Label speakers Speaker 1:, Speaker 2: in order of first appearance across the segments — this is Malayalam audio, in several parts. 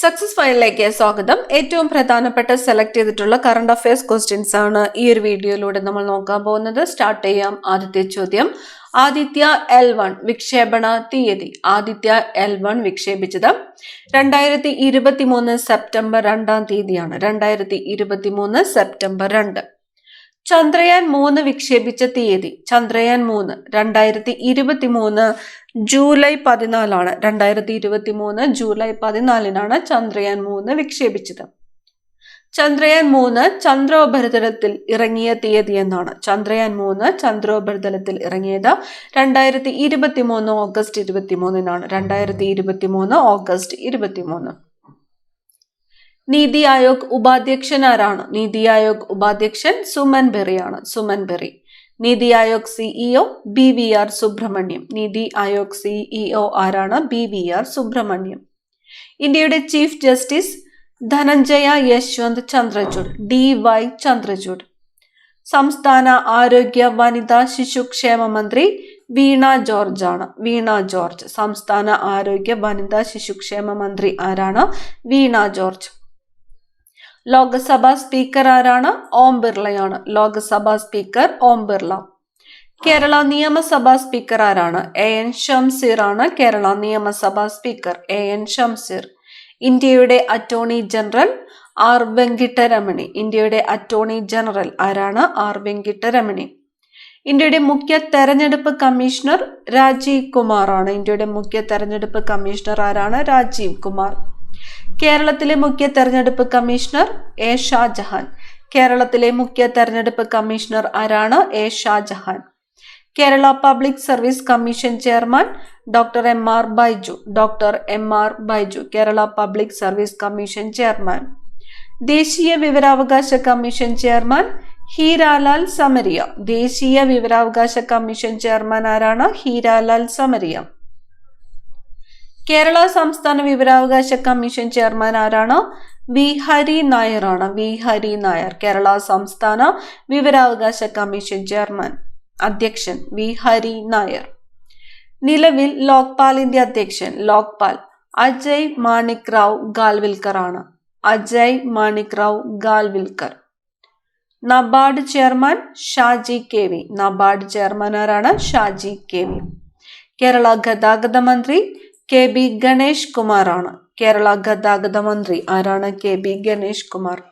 Speaker 1: സക്സസ് ഫയലിലേക്ക് സ്വാഗതം. ഏറ്റവും പ്രധാനപ്പെട്ട സെലക്ട് ചെയ്തിട്ടുള്ള കറണ്ട് അഫയേഴ്സ് ക്വസ്റ്റ്യൻസ് ആണ് ഈ ഒരു വീഡിയോയിലൂടെ നമ്മൾ നോക്കാൻ പോകുന്നത്. സ്റ്റാർട്ട് ചെയ്യാം. ആദ്യത്തെ ചോദ്യം. ആദിത്യ എൽ വൺ വിക്ഷേപണ തീയതി. ആദിത്യ എൽ വൺ വിക്ഷേപിച്ചത് രണ്ടായിരത്തി ഇരുപത്തി സെപ്റ്റംബർ രണ്ടാം തീയതിയാണ്. രണ്ടായിരത്തി ഇരുപത്തി മൂന്ന് സെപ്റ്റംബർ രണ്ട്. ചന്ദ്രയാൻ മൂന്ന് വിക്ഷേപിച്ച തീയതി. ചന്ദ്രയാൻ മൂന്ന് രണ്ടായിരത്തി ഇരുപത്തി മൂന്ന് ജൂലൈ പതിനാലാണ്. രണ്ടായിരത്തി ഇരുപത്തി മൂന്ന് ജൂലൈ പതിനാലിനാണ് ചന്ദ്രയാൻ മൂന്ന് വിക്ഷേപിച്ചത്. ചന്ദ്രയാൻ മൂന്ന് ചന്ദ്രോപരിതലത്തിൽ ഇറങ്ങിയ തീയതി എന്നാണ്. ചന്ദ്രയാൻ മൂന്ന് ചന്ദ്രോപരിതലത്തിൽ ഇറങ്ങിയത് രണ്ടായിരത്തി ഇരുപത്തി മൂന്ന് ഓഗസ്റ്റ് ഇരുപത്തി മൂന്നിനാണ് രണ്ടായിരത്തി ഇരുപത്തി മൂന്ന് ഓഗസ്റ്റ് ഇരുപത്തി മൂന്ന് നീതി ആയോഗ് ഉപാധ്യക്ഷൻ ആരാണ്? നീതി ആയോഗ് ഉപാധ്യക്ഷൻ Suman ബെറിയാണ് Suman berry. NITI Aayog CEO B V R Subrahmanyam. NITI Aayog CEO ആരാണ്? B V R Subrahmanyam. ഇന്ത്യയുടെ chief justice Dhananjaya Yashwant Chandrachud. D Y Chandrachud. സംസ്ഥാന ആരോഗ്യ വനിതാ ശിശുക്ഷേമ മന്ത്രി വീണ ജോർജ് ആണ്. വീണ ജോർജ്. സംസ്ഥാന ആരോഗ്യ വനിതാ ശിശുക്ഷേമ മന്ത്രി ആരാണ്? വീണ ജോർജ്. ലോക്സഭാ സ്പീക്കർ ആരാണ്? ഓം ബിർളയാണ്. ലോക്സഭാ സ്പീക്കർ ഓം ബിർള. കേരള നിയമസഭാ സ്പീക്കർ ആരാണ്? എ എൻ ഷംസീർ ആണ് കേരള നിയമസഭാ സ്പീക്കർ. A N Shamseer. ഇന്ത്യയുടെ അറ്റോർണി ജനറൽ ആർ വെങ്കിട്ടരമണി. ഇന്ത്യയുടെ അറ്റോർണി ജനറൽ ആരാണ്? ആർ വെങ്കിട്ടരമണി. ഇന്ത്യയുടെ മുഖ്യ തെരഞ്ഞെടുപ്പ് കമ്മീഷണർ രാജീവ് കുമാർ ആണ്. ഇന്ത്യയുടെ മുഖ്യ തെരഞ്ഞെടുപ്പ് കമ്മീഷണർ ആരാണ്? രാജീവ് കുമാർ. കേരളത്തിലെ മുഖ്യ തെരഞ്ഞെടുപ്പ് കമ്മീഷണർ എ ഷാജഹാൻ. കേരളത്തിലെ മുഖ്യ തെരഞ്ഞെടുപ്പ് കമ്മീഷണർ ആരാണ് A Shajahan. Kerala public service commission chairman doctor M R Baiju. Doctor M R Baiju Kerala public service commission chairman. ദേശീയ വിവരാവകാശ കമ്മീഷൻ ചെയർമാൻ ഹീരാലാൽ സമരിയ. ദേശീയ വിവരാവകാശ കമ്മീഷൻ ചെയർമാൻ ആരാണ്? ഹീരാലാൽ സമരിയ. കേരള സംസ്ഥാന വിവരാവകാശ കമ്മീഷൻ ചെയർമാൻ ആരാണ്? വി. ഹരി നായർ ആണ് വി. ഹരി നായർ കേരള സംസ്ഥാന വിവരാവകാശ കമ്മീഷൻ ചെയർമാൻ. അധ്യക്ഷൻ വി. ഹരി നായർ. നിലവിൽ ലോക്പാലിന്റെ അധ്യക്ഷൻ ലോക്പാൽ അജയ് മാണിക് റാവ് ഗാൽവിൽക്കർ ആണ് Ajay Manik Rao Khanwilkar. NABARD chairman Shaji K V. NABARD chairman ആരാണ്? Shaji K V. കേരള ഗതാഗത മന്ത്രി കെ ബി ഗണേഷ് കുമാർ ആണ് കേരള ഗതാഗത മന്ത്രി ആരാണ് കെ ബി ഗണേഷ് കുമാർ?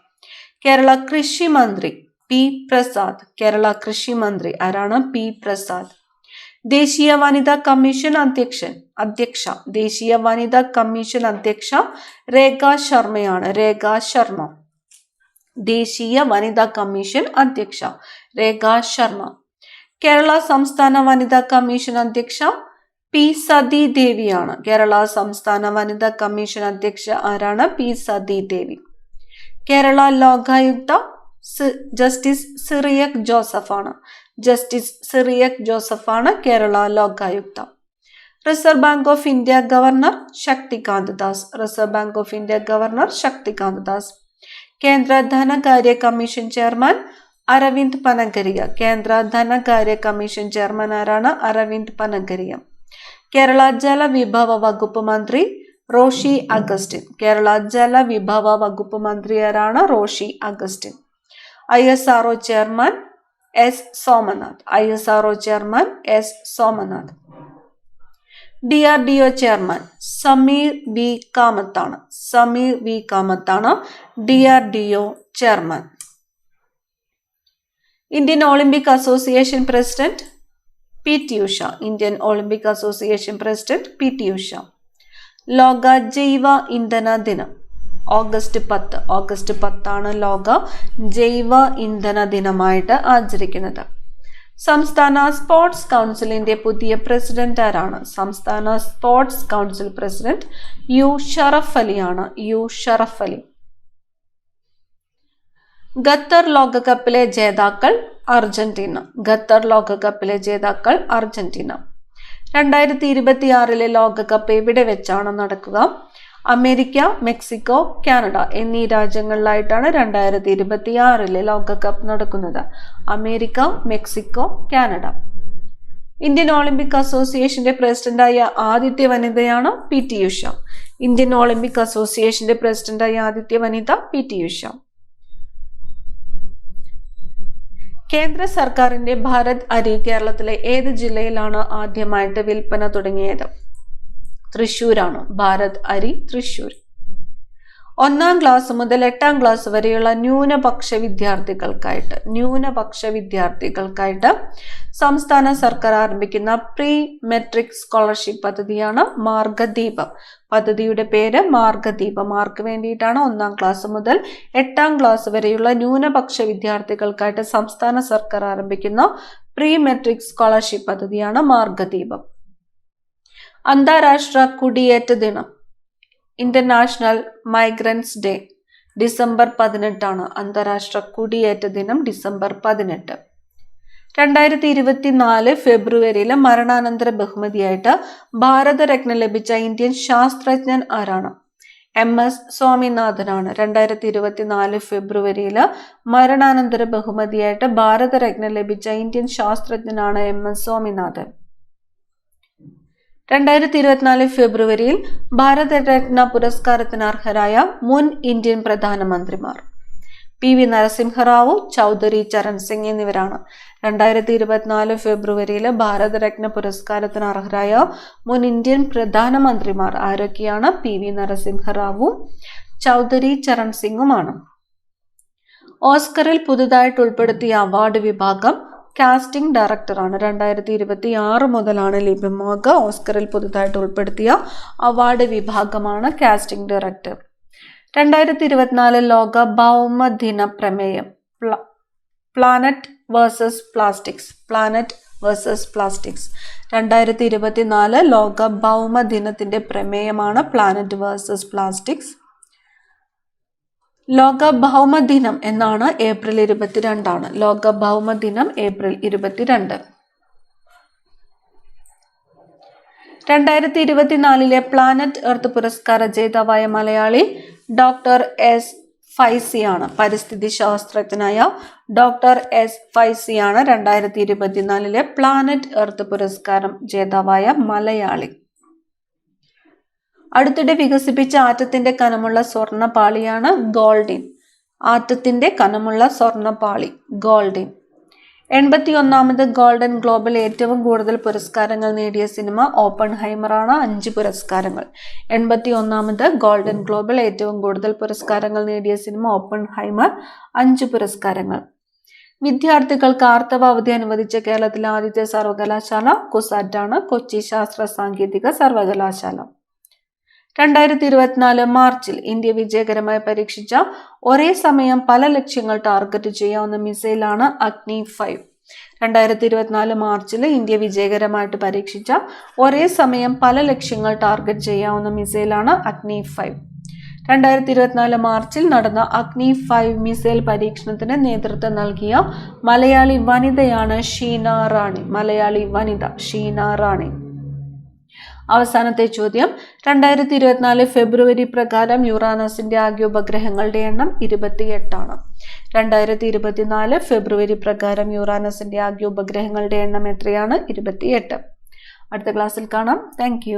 Speaker 1: കേരള കൃഷി മന്ത്രി പി പ്രസാദ്. കേരള കൃഷി മന്ത്രി ആരാണ് പി പ്രസാദ്? ദേശീയ വനിതാ കമ്മീഷൻ അധ്യക്ഷൻ അധ്യക്ഷ. ദേശീയ വനിതാ കമ്മീഷൻ അധ്യക്ഷ രേഖ ശർമ്മയാണ്. രേഖ ശർമ്മ. ദേശീയ വനിതാ കമ്മീഷൻ അധ്യക്ഷ രേഖ ശർമ്മ. കേരള സംസ്ഥാന വനിതാ കമ്മീഷൻ അധ്യക്ഷ പി സതി ദേവിയാണ് കേരള സംസ്ഥാന വനിതാ കമ്മീഷൻ അധ്യക്ഷ ആരാണ്? പി സതി ദേവി കേരള ലോകായുക്ത ജസ്റ്റിസ് സിറിയക് ജോസഫാണ്. Justice Cyriac ജോസഫാണ് Kerala Lokayukta. Reserve bank of India governor Shaktikanta Das. Reserve bank of India governor Shaktikanta Das. കേന്ദ്ര ധനകാര്യ കമ്മീഷൻ ചെയർമാൻ അരവിന്ദ് പനഗരിയ കേന്ദ്ര ധനകാര്യ കമ്മീഷൻ ചെയർമാൻ ആരാണ്? അരവിന്ദ് പനഗരിയ കേരള ജലവിഭവ വകുപ്പ് മന്ത്രി റോഷി അഗസ്റ്റിൻ. കേരള ജലവിഭവ വകുപ്പ് മന്ത്രി ആരാണ് Roshi Augustine. I S R chairman S Somanath. I S R chairman S Somanath. D R D O chairman Sameer V കാമത്താണ്. Sameer V കാമത്താണ് D R D O chairman. Indian Olympic association president P T Usha Indian Olympic association president P T Usha. ലോക ജൈവ ഇന്ധന ദിനം ഓഗസ്റ്റ് പത്ത്. ഓഗസ്റ്റ് പത്താണ് ലോക ജൈവ ഇന്ധന ദിനമായിട്ട് ആചരിക്കുന്നത്. സംസ്ഥാന സ്പോർട്സ് കൗൺസിലിന്റെ പുതിയ പ്രസിഡന്റ് ആരാണ്? സംസ്ഥാന sports council president U Sharaf Ali. U Sharaf Ali. Qatar ലോകകപ്പിലെ ജേതാക്കൾ അർജന്റീന ഖത്തർ ലോകകപ്പിലെ ജേതാക്കൾ അർജന്റീന. രണ്ടായിരത്തി ഇരുപത്തി ആറിലെ ലോകകപ്പ് എവിടെ വെച്ചാണ് നടക്കുക? അമേരിക്ക മെക്സിക്കോ കാനഡ എന്നീ രാജ്യങ്ങളിലായിട്ടാണ് രണ്ടായിരത്തി ഇരുപത്തി ആറിലെ ലോകകപ്പ് നടക്കുന്നത്. America Mexico Canada. Indian Olympic അസോസിയേഷന്റെ പ്രസിഡന്റായ ആദ്യത്തെ വനിതയാണ് P T Usha. Indian Olympic അസോസിയേഷന്റെ പ്രസിഡന്റായ ആദ്യത്തെ വനിത പി ടി ഉഷ. കേന്ദ്ര സർക്കാരിന്റെ ഭാരത് അരി കേരളത്തിലെ ഏത് ജില്ലയിലാണ് ആദ്യമായിട്ട് വിൽപ്പന തുടങ്ങിയത്? തൃശൂരാണ് ഭാരത് അരി തൃശൂർ ഒന്നാം ക്ലാസ് മുതൽ എട്ടാം ക്ലാസ് വരെയുള്ള ന്യൂനപക്ഷ വിദ്യാർത്ഥികൾക്കായിട്ട് ന്യൂനപക്ഷ വിദ്യാർത്ഥികൾക്കായിട്ട് സംസ്ഥാന സർക്കാർ ആരംഭിക്കുന്ന പ്രീ മെട്രിക് സ്കോളർഷിപ്പ് പദ്ധതിയാണ് മാർഗദീപം. പദ്ധതിയുടെ പേര് മാർഗദീപം. മാർക്ക് വേണ്ടിയിട്ടാണ് ഒന്നാം ക്ലാസ് മുതൽ എട്ടാം ക്ലാസ് വരെയുള്ള ന്യൂനപക്ഷ വിദ്യാർത്ഥികൾക്കായിട്ട് സംസ്ഥാന സർക്കാർ ആരംഭിക്കുന്ന പ്രീ മെട്രിക് സ്കോളർഷിപ്പ് പദ്ധതിയാണ് മാർഗദീപം. അന്താരാഷ്ട്ര കുടിയേറ്റ ദിനം. ഇന്റർനാഷണൽ മൈഗ്രൻസ് ഡേ ഡിസംബർ പതിനെട്ടാണ്. അന്താരാഷ്ട്ര കുടിയേറ്റ ദിനം ഡിസംബർ പതിനെട്ട്. രണ്ടായിരത്തി ഇരുപത്തിനാല് ഫെബ്രുവരിയിലെ മരണാനന്തര ബഹുമതിയായിട്ട് ഭാരതരത്ന ലഭിച്ച ഇന്ത്യൻ ശാസ്ത്രജ്ഞൻ ആരാണ്? എം. എസ്. സ്വാമിനാഥനാണ്. രണ്ടായിരത്തി ഇരുപത്തിനാല് ഫെബ്രുവരിയിൽ മരണാനന്തര ബഹുമതിയായിട്ട് ഭാരതരത്ന ലഭിച്ച ഇന്ത്യൻ ശാസ്ത്രജ്ഞനാണ് എം. എസ്. സ്വാമിനാഥൻ. രണ്ടായിരത്തി ഇരുപത്തിനാല് ഫെബ്രുവരിയിൽ ഭാരതരത്ന പുരസ്കാരത്തിന് അർഹരായ മുൻ ഇന്ത്യൻ പ്രധാനമന്ത്രിമാർ. പി വി നരസിംഹറാവു ചൗധരി ചരൺ സിംഗ് എന്നിവരാണ് രണ്ടായിരത്തി ഇരുപത്തിനാല് ഫെബ്രുവരിയിൽ ഭാരതരത്ന പുരസ്കാരത്തിന് അർഹരായ മുൻ ഇന്ത്യൻ പ്രധാനമന്ത്രിമാർ ആരൊക്കെയാണ്? പി വി നരസിംഹറാവു ചൗധരി ചരൺ സിംഗുമാണ്. ഓസ്കറിൽ പുതുതായിട്ട് ഉൾപ്പെടുത്തിയ അവാർഡ് വിഭാഗം കാസ്റ്റിംഗ് ഡയറക്ടറാണ് രണ്ടായിരത്തി ഇരുപത്തി ആറ് മുതലാണ് ലഭ്യമാകുക ഓസ്കറിൽ പുതുതായിട്ട് ഉൾപ്പെടുത്തിയ അവാർഡ് വിഭാഗമാണ് കാസ്റ്റിംഗ് ഡയറക്ടർ രണ്ടായിരത്തി ഇരുപത്തിനാല് ലോക ഭൗമദിന പ്രമേയം planet versus plastics planet versus plastics രണ്ടായിരത്തി ഇരുപത്തിനാല് ലോക ഭൗമദിനത്തിന്റെ പ്രമേയമാണ് പ്ലാനറ്റ് വേഴ്സസ് പ്ലാസ്റ്റിക്സ് ലോക ഭൗമദിനം എന്നാണ് ഏപ്രിൽ ഇരുപത്തിരണ്ടാണ്. ലോക ഭൗമദിനം ഏപ്രിൽ ഇരുപത്തിരണ്ട്. രണ്ടായിരത്തി ഇരുപത്തിനാലിലെ പ്ലാനറ്റ് എർത്ത് പുരസ്കാര ജേതാവായ മലയാളി ഡോക്ടർ എസ് ഫൈസിയാണ് പരിസ്ഥിതി ശാസ്ത്രജ്ഞനായ ഡോക്ടർ എസ് ഫൈസിയാണ് രണ്ടായിരത്തി ഇരുപത്തിനാലിലെ പ്ലാനറ്റ് എർത്ത് പുരസ്കാരം ജേതാവായ മലയാളി. അടുത്തിടെ വികസിപ്പിച്ച ആറ്റത്തിന്റെ കനമുള്ള സ്വർണപാളിയാണ് ഗോൾഡിൻ. ആറ്റത്തിന്റെ കനമുള്ള സ്വർണപാളി ഗോൾഡിൻ. എൺപത്തി ഒന്നാമത് ഗോൾഡൻ ഗ്ലോബൽ ഏറ്റവും കൂടുതൽ പുരസ്കാരങ്ങൾ നേടിയ സിനിമ ഓപ്പൺ ഹൈമറാണ് അഞ്ച് പുരസ്കാരങ്ങൾ. എൺപത്തി ഒന്നാമത് ഗോൾഡൻ ഗ്ലോബൽ ഏറ്റവും കൂടുതൽ പുരസ്കാരങ്ങൾ നേടിയ സിനിമ ഓപ്പൺ ഹൈമർ അഞ്ച് പുരസ്കാരങ്ങൾ. വിദ്യാർത്ഥികൾക്ക് ആർത്തവ അവധി അനുവദിച്ച കേരളത്തിലെ ആദ്യത്തെ സർവകലാശാല കുസാറ്റാണ് കൊച്ചി ശാസ്ത്ര സാങ്കേതിക സർവകലാശാല. രണ്ടായിരത്തി ഇരുപത്തിനാല് മാർച്ചിൽ ഇന്ത്യ വിജയകരമായി പരീക്ഷിച്ച ഒരേ സമയം പല ലക്ഷ്യങ്ങൾ ടാർഗറ്റ് ചെയ്യാവുന്ന മിസൈലാണ് അഗ്നി ഫൈവ് രണ്ടായിരത്തി ഇരുപത്തിനാല് മാർച്ചിൽ ഇന്ത്യ വിജയകരമായിട്ട് പരീക്ഷിച്ച ഒരേ സമയം പല ലക്ഷ്യങ്ങൾ ടാർഗറ്റ് ചെയ്യാവുന്ന മിസൈലാണ് അഗ്നി ഫൈവ് രണ്ടായിരത്തി ഇരുപത്തിനാല് മാർച്ചിൽ നടന്ന അഗ്നി ഫൈവ് മിസൈൽ പരീക്ഷണത്തിന് നേതൃത്വം നൽകിയ മലയാളി വനിതയാണ് ഷീന റാണി. മലയാളി വനിത ഷീന റാണി. അവസാനത്തെ ചോദ്യം. രണ്ടായിരത്തി ഇരുപത്തിനാല് ഫെബ്രുവരി പ്രകാരം യുറാനസിന്റെ ആകെ ഉപഗ്രഹങ്ങളുടെ എണ്ണം ഇരുപത്തിയെട്ടാണ്. രണ്ടായിരത്തി ഇരുപത്തിനാല് ഫെബ്രുവരി പ്രകാരം യുറാനസിന്റെ ആകെ ഉപഗ്രഹങ്ങളുടെ എണ്ണം എത്രയാണ്? ഇരുപത്തിയെട്ട്. അടുത്ത ക്ലാസ്സിൽ കാണാം. താങ്ക്